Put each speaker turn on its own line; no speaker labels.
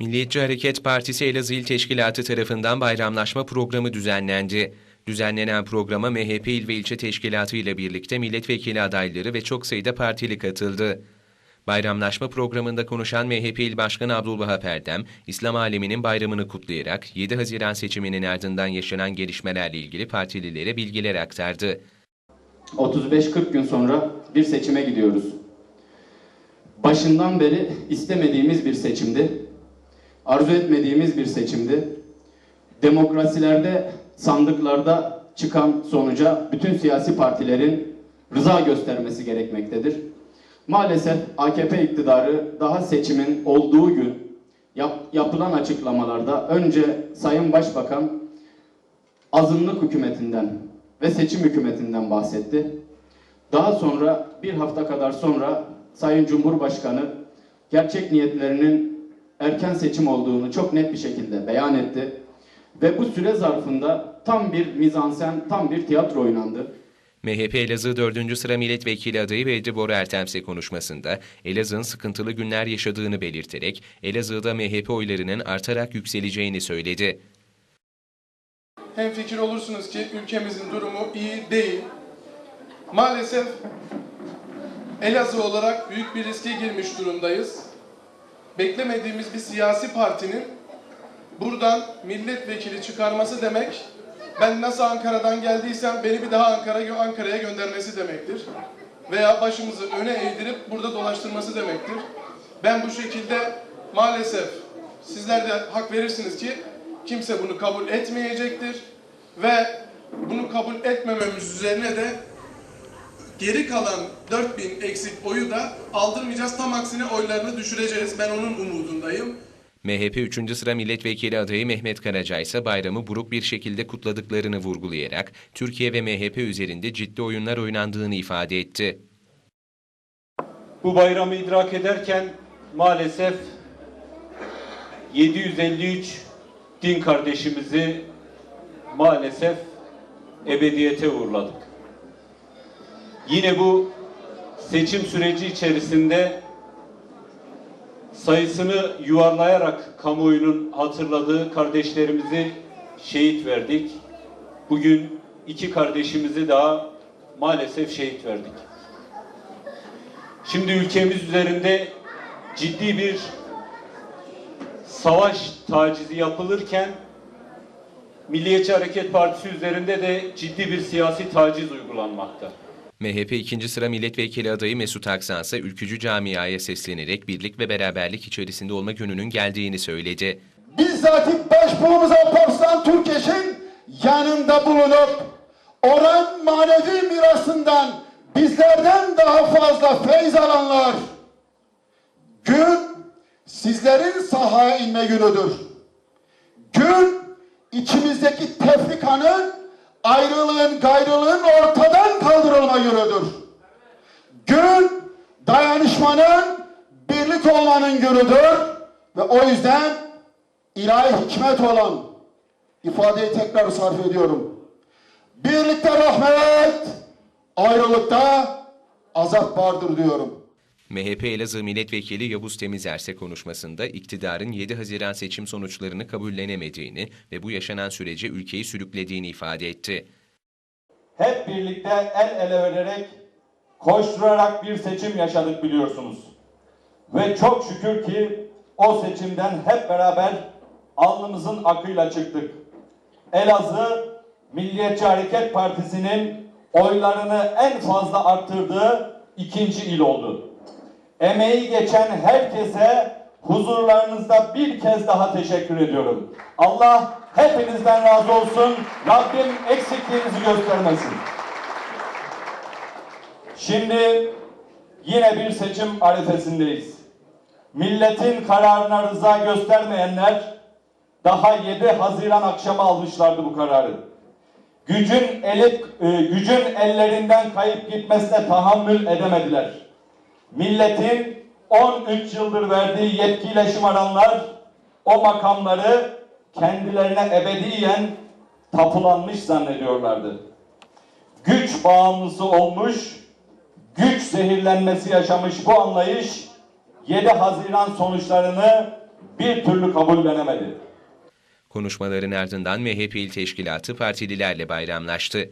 Milliyetçi Hareket Partisi Elazığ İl Teşkilatı tarafından bayramlaşma programı düzenlendi. Düzenlenen programa MHP İl ve İlçe Teşkilatı ile birlikte milletvekili adayları ve çok sayıda partili katıldı. Bayramlaşma programında konuşan MHP İl Başkanı Abdülvahap Erdem, İslam aleminin bayramını kutlayarak 7 Haziran seçiminin ardından yaşanan gelişmelerle ilgili partililere bilgiler aktardı.
35-40 gün sonra bir seçime gidiyoruz. Başından beri istemediğimiz bir seçimdi. Arzu etmediğimiz bir seçimdi. Demokrasilerde, sandıklarda çıkan sonuca bütün siyasi partilerin rıza göstermesi gerekmektedir. Maalesef AKP iktidarı daha seçimin olduğu gün yap- yapılan açıklamalarda önce Sayın Başbakan azınlık hükümetinden ve seçim hükümetinden bahsetti. Daha sonra bir hafta kadar sonra Sayın Cumhurbaşkanı gerçek niyetlerinin erken seçim olduğunu çok net bir şekilde beyan etti. Ve bu süre zarfında tam bir mizansen, tam bir tiyatro oynandı.
MHP Elazığ 4. sıra milletvekili adayı Bedri Bora Ertemse konuşmasında Elazığ'ın sıkıntılı günler yaşadığını belirterek Elazığ'da MHP oylarının artarak yükseleceğini söyledi.
hemfikir olursunuz ki ülkemizin durumu iyi değil. Maalesef Elazığ olarak büyük bir riske girmiş durumdayız. Beklemediğimiz bir siyasi partinin buradan milletvekili çıkarması demek ben nasıl Ankara'dan geldiysem beni bir daha Ankara Ankara'ya göndermesi demektir. Veya başımızı öne eğdirip burada dolaştırması demektir. Ben bu şekilde maalesef sizler de hak verirsiniz ki kimse bunu kabul etmeyecektir ve bunu kabul etmememiz üzerine de geri kalan 4000 eksik oyu da aldırmayacağız. Tam aksine oylarını düşüreceğiz. Ben onun umudundayım.
MHP 3. sıra milletvekili adayı Mehmet Karaca ise bayramı buruk bir şekilde kutladıklarını vurgulayarak Türkiye ve MHP üzerinde ciddi oyunlar oynandığını ifade etti.
Bu bayramı idrak ederken maalesef 753 din kardeşimizi maalesef ebediyete uğurladık. Yine bu seçim süreci içerisinde sayısını yuvarlayarak kamuoyunun hatırladığı kardeşlerimizi şehit verdik. Bugün iki kardeşimizi daha maalesef şehit verdik. Şimdi ülkemiz üzerinde ciddi bir savaş tacizi yapılırken Milliyetçi Hareket Partisi üzerinde de ciddi bir siyasi taciz uygulanmakta.
MHP 2. sıra milletvekili adayı Mesut Aksan ise ülkücü camiaya seslenerek birlik ve beraberlik içerisinde olma gününün geldiğini söyledi.
bizzat Başbuğumuz Alparslan Türkeş'in yanında bulunup oran manevi mirasından bizlerden daha fazla feyz alanlar gün sizlerin sahaya inme günüdür. Gün içimizdeki tefrikanın, ayrılığın, gayrılığın ortadan kaldırılma günüdür. Gün dayanışmanın, birlik olmanın günüdür ve o yüzden ilahi hikmet olan ifadeyi tekrar sarf ediyorum. Birlikte rahmet, ayrılıkta azap vardır diyorum.
MHP Elazığ Milletvekili Yavuz Temizerse konuşmasında iktidarın 7 Haziran seçim sonuçlarını kabullenemediğini ve bu yaşanan sürece ülkeyi sürüklediğini ifade etti.
hep birlikte el ele vererek koşturarak bir seçim yaşadık biliyorsunuz. Ve çok şükür ki o seçimden hep beraber alnımızın akıyla çıktık. Elazığ Milliyetçi Hareket Partisi'nin oylarını en fazla arttırdığı ikinci il oldu. Emeği geçen herkese huzurlarınızda bir kez daha teşekkür ediyorum. Allah hepinizden razı olsun. Rabbim eksikliğinizi göstermesin. Şimdi yine bir seçim arifesindeyiz. Milletin kararına rıza göstermeyenler daha 7 Haziran akşamı almışlardı bu kararı. Gücün eli, e, gücün ellerinden kayıp gitmesine tahammül edemediler. Milletin 13 yıldır verdiği yetkiyle şımaranlar o makamları kendilerine ebediyen tapulanmış zannediyorlardı. Güç bağımlısı olmuş, güç zehirlenmesi yaşamış bu anlayış 7 Haziran sonuçlarını bir türlü kabullenemedi.
Konuşmaların ardından MHP il teşkilatı partililerle bayramlaştı.